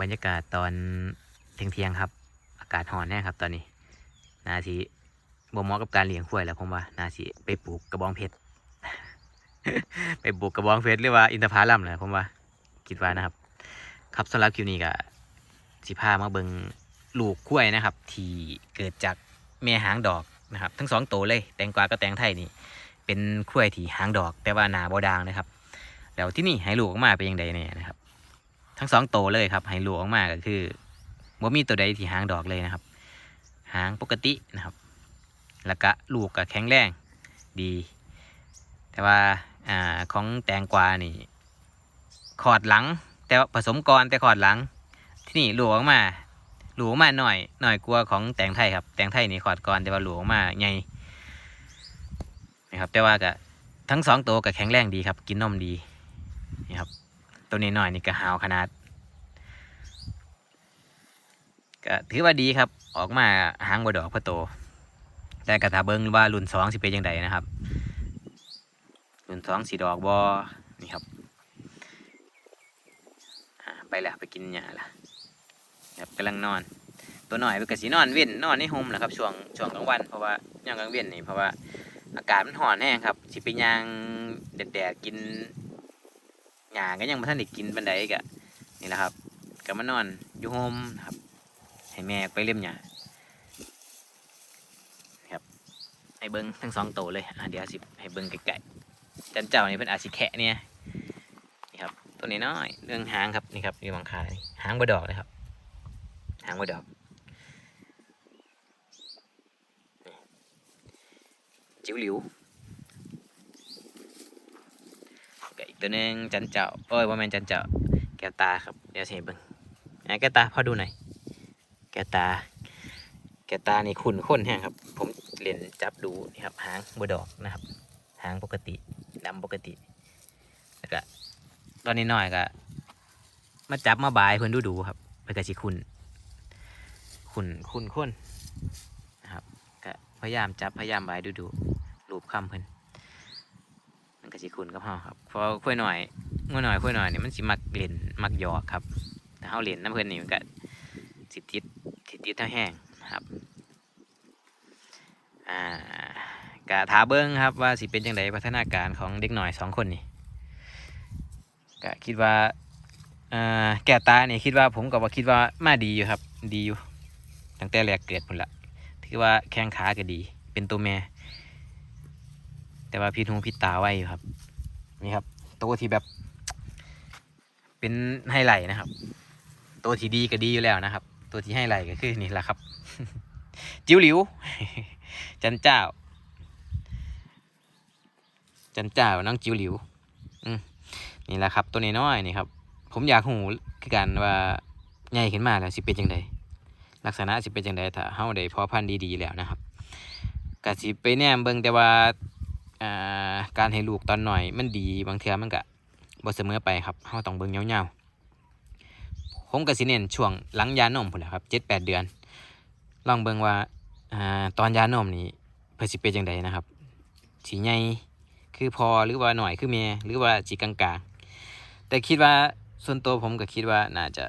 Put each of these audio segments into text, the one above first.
บรรยากาศตอนเที่ยงๆครับ อากาศร้อนแน่ครับ ตอนนี้ นาทีบ่เหมาะกับการเลี้ยงควยแล้วผมว่า นาทีไปปลูกกระบองเพชรไปปลูกกระบองเพชรหรือว่าอินทผลัมเลยผมว่า คิดว่านะครับ ครับสำหรับคลิวนี้ก็สิพามาเบิงลูกควยนะครับ ที่เกิดจากแม่หางดอกนะครับ ทั้งสองตัวเลยแตงกวากับแตงไทยนี่เป็นควยที่หางดอก แต่ว่าหนาบอดางนะครับแล้วที่นี่ให้ลูกออกมาเป็นยังไงเนี่ยนะครับ ทั้งสองโตเลยครับให้ลูกออกมาก็คือบ่มีตัวใดที่หางดอกเลยนะครับ หางปกตินะครับ แล้วก็ลูกก็แข็งแรงดี แต่ว่าอ่าของแตงกวานี่ขอดหลัง แต่ว่าผสมก่อนแต่ขอดหลัง ที่นี่หลูกออกมาลูกออกมาหน่อยหน่อยกลัวของแตงไทยครับ แตงไทยนี่ขอดก่อนแต่ว่าหลูกออกมาใหญ่นะครับแต่ว่าก็ทั้งสองตัวก็แข็งแรงดีครับ กินนมดีนี่ครับ ตัวนี้หน่อยนี่ก็หาวขนาด ก็ถือว่าดีครับ ออกมาหางบดอกพระโต แต่กระถาเบิ้งว่ารุ่นสองสิเป็นยังไงนะครับ รุ่นสองสีดอกบอนี่ครับไปแล้วไปกินหญ้าละครับกำลังนอน ตัวหน่อยเป็นกสีนอนเว้นนอนในโฮมแหละครับช่วงช่วงกลางวันเพราะว่าย่างกลางเว้นนี่เพราะว่าอากาศมันร้อนแห้งครับสิไปยางแดดๆกิน หญ้าก็ยังไม่ทันได้กินปันใดกะนี่แหละครับก็มานอนอยู่โฮมครับ ให้แม่ไปเล่มหญ้าครับให้เบิ้งทั้งสองโตวเลยอะเดี๋ยวสิให้เบิ้งไก่ๆจันเจ้านี่เพิ่นอาจสิแคะเนี่ยนี่ครับตัวนี้น้อยเรื่องหางครับนี่ครับอยู่บางขาหางบดอกเลยครับ หางบดอกจิ๋วหลิว ก็อีก ตัวหนึงจันเจ้าโอ้ยว่าแมนจันเจ้าแก้วตาครับเดี๋ยวสิให้เบิ่งอะแก้วตาพอดูหน่อยแก้วตา แก้วตานี่ขุ่นข้นแห้งครับ ผมเล่นจับดูนี่ครับหางบัวดอกนะครับ หางปกติดำปกติแล้วก็ตอนนี้หน่อยก็มาจับมาบายเพื่อนดูดูครับเพื่อนก็สิขุ่นขุ่นขุ่นข้นนะครับก็พยายามจับพยายามบายดูดูรูปคำเพื่อน ก็สิคุ้นกับเฮาครับเพราะค่อยหน่อยง่อหน่อยค่อยหน่อยเนี่ยมันสิมักเล่นมักหยอกครับแต่เฮาเล่นน้ำเพิ่นนี่มันก็สิติดสิติดเท่าแห้งครับอ่ากะถาเบิ้งครับว่าสิเป็นจังไดพัฒนาการของเด็กหน่อยสองคนนี่ก็คิดว่าอ่าแก้วตานี่คิดว่าผมก็ว่าคิดว่ามาดีอยู่ครับ ดีอยู่ตั้งแต่แรกเกิดพุ่นละถือว่าแข้งขาก็ดี เป็นตัวแม่ แต่ว่าพี่ทูพี่ตาไว้อยู่ครับ นี่ครับ ตัวที่แบบ เป็นไฮไลท์นะครับ ตัวที่ดีก็ดีอยู่แล้วนะครับ ตัวที่ไฮไลท์ก็คือนี่แหละครับ จิ้วหลิว จันเจ้า จันเจ้าน้องจิ้วหลิว อืมนี่แหละครับ ตัวน้อยๆนี่ครับ ผมอยากหูคือกันว่าใหญ่ขึ้นมาแล้วสิเป็นจังไดลักษณะสิเป็นจังไดถ้าเฮาได้เพอพันธุ์ดีๆแล้วนะครับก็สิไปแนมเบิ่งแต่ว่าอ่า การให้ลูกตอนหน่อยมันดีบางเทื่อมันก็บ่เสมอไปครับเฮาต้องเบิ่งยาวๆผมก็สิเน้นช่วงหลังยานมพุ่นแหละครับ7-8เดือน ลองเบิ่งว่าอตอนยานมนี่เพิ่นสิเป็นจังไดนะครับสิใหญ่คือพอหรือว่าหน่อยคือแม่หรือว่าสิกลางๆ แต่คิดว่าส่วนตัวผมก็คิดว่าน่าจะ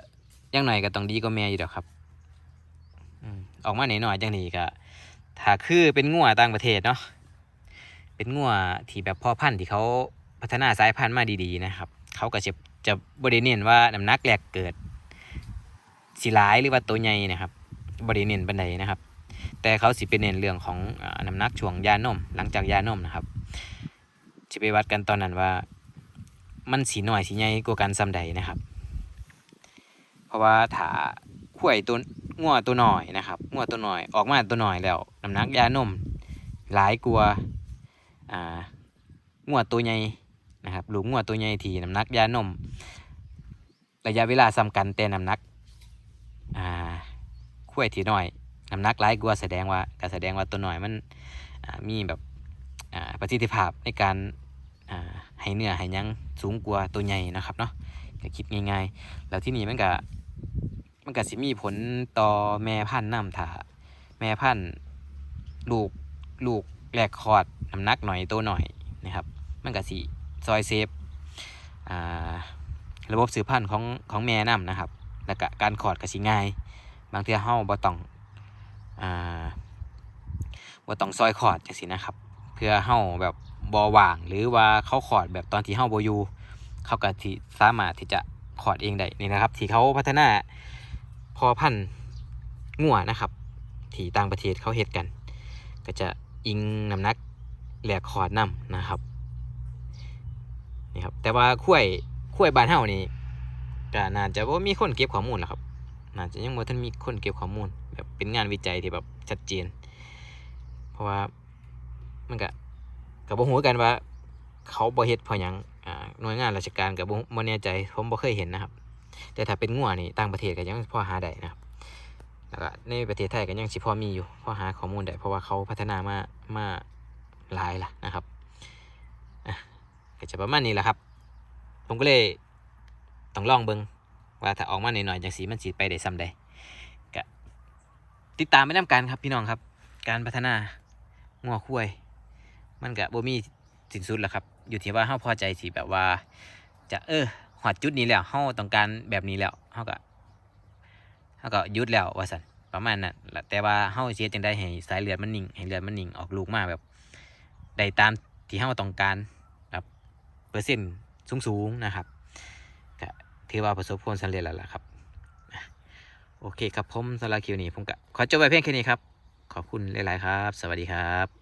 ยังหน่อยก็ต้องดีกว่าแม่อยู่ดอกครับอออกมาหน่อยๆจังนี้ก็ถ้าคือเป็นงัวต่างประเทศเนาะ เป็นงัวที่แบบพ่อพันธุ์ที่เขาพัฒนาสายพันธุ์มาดีๆนะครับ เขาก็จะจะบริเน้นว่าน้ำหนักแรกเกิดสีหลายหรือว่าตัวใหญ่นะครับบริเน้นบันไดนะครับ แต่เขาสิเป็นเน้นเรื่องของน้ำหนักช่วงยานม หลังจากยานมนะครับจะไปวัดกันตอนนั้นว่า มันสีหน่อยสีใหญ่กว่ากันซ้ำใดนะครับ เพราะว่าถ้าข่วยตัวงัวตัวหน่อยนะครับงัวตัวหน่อยออกมาตัวหน่อยแล้วน้ำหนักยานมหลายกว่า อ่างัวตัวใหญ่นะครับหลูกงัวตัวใหญ่ที่น้ำหนักยานม ระยะเวลาซ้ำกันแต่น้ำหนักอ่าคุ้ยที่น้อยน้ำหนักหลายกว่าแสดงว่าก็แสดงว่าตัวน้อยมันมีแบบประสิทธิภาพในการให้เนื้อให้ยังสูงกว่าตัวใหญ่นะครับเนาะก็คิดง่ายๆ แล้วที่นี่มันก็มันก็สิมีผลต่อแม่พันธุ์น้ำถ้าแม่พันธุ์ลูกลูกแรกคอร์ด น้ำหนักหน่อยโตหน่อยนะครับ มันก็สิซอยเซฟระบบสืบพันธุ์ของของแม่น้ำนะครับ แล้วก็การขอดก็สิง่าย บางเทื่อเฮาบ่ต้องอ่าบ่ต้องซอยขอดจังซี่นะครับ เพื่อเฮาแบบบ่ว่าง หรือว่าเขาขอดแบบตอนที่เฮาบ่อยู่เขาก็ที่สามารถที่จะขอดเองได้นี่นะครับ ที่เขาพัฒนาพอพันธุ์งัวนะครับ ที่ต่างประเทศเขาเฮ็ดกัน ก็จะอิงน้ำหนัก แหลกขอดนํนะครับนี่ครับ แต่ว่าข้วยข้วยบ้านเฮานี่ก็น่าจะบ่ามีคนเก็บข้อมูลหรอกครับน่าจะยังบ่าทันมีคนเก็บข้อมูลแบบเป็นงานวิจัยที่แบบชัดเจน เพราะว่ามันก็ก็บ่ฮู้คือกันว่า เขาบ่เฮ็ดเพราะหยังอ่าหน่วยงานราชการก็บ่บ่แน่ใจผมบ่เคยเห็นนะครับ แต่ถ้าเป็นงัวนี่ต่างประเทศก็ยังพอหาได้นะครับแล้วก็ในประเทศไทยก็ยังสิพอมีอยู่พอหาข้อมูลได้เพราะว่าเขาพัฒนามามา หลายล่ะนะครับอะก็จะประมาณนี้แหละครับ ผมก็เลยต้องลองเบิ่งว่าถ้าออกมาหน่อยๆจังสีมันสิไปได้ซ้ำใดก็ติดตามไปนํกันครับพี่น้องครับ การพัฒนางัวคุ้ยมันก็บ่มีสินสุดแหละครับ อยู่ที่ว่าเฮาพอใจสิแบบว่า จะเออหอดจุดนี้แล้วเฮาต้องการแบบนี้แล้วเฮาก็เฮาก็หยุดแล้วว่าซั่นประมาณนั้นแหละแต่ว่าเฮาเฮ็ดจังได๋ให้สายเลือดมันนิ่งให้เลือดมันนิ่งออกลูกมาแบบ ได้ตามที่เราต้องการครับเปอร์เซ็นต์สูงๆนะครับก็ถือว่าประสบผลสำเร็จแล้วล่ะครับโอเคครับผมสำหรับคลิวนี้ผมก็ขอจบไว้เพียงแค่นี้ครับ ขอบคุณหลาย ๆ ครับ สวัสดีครับ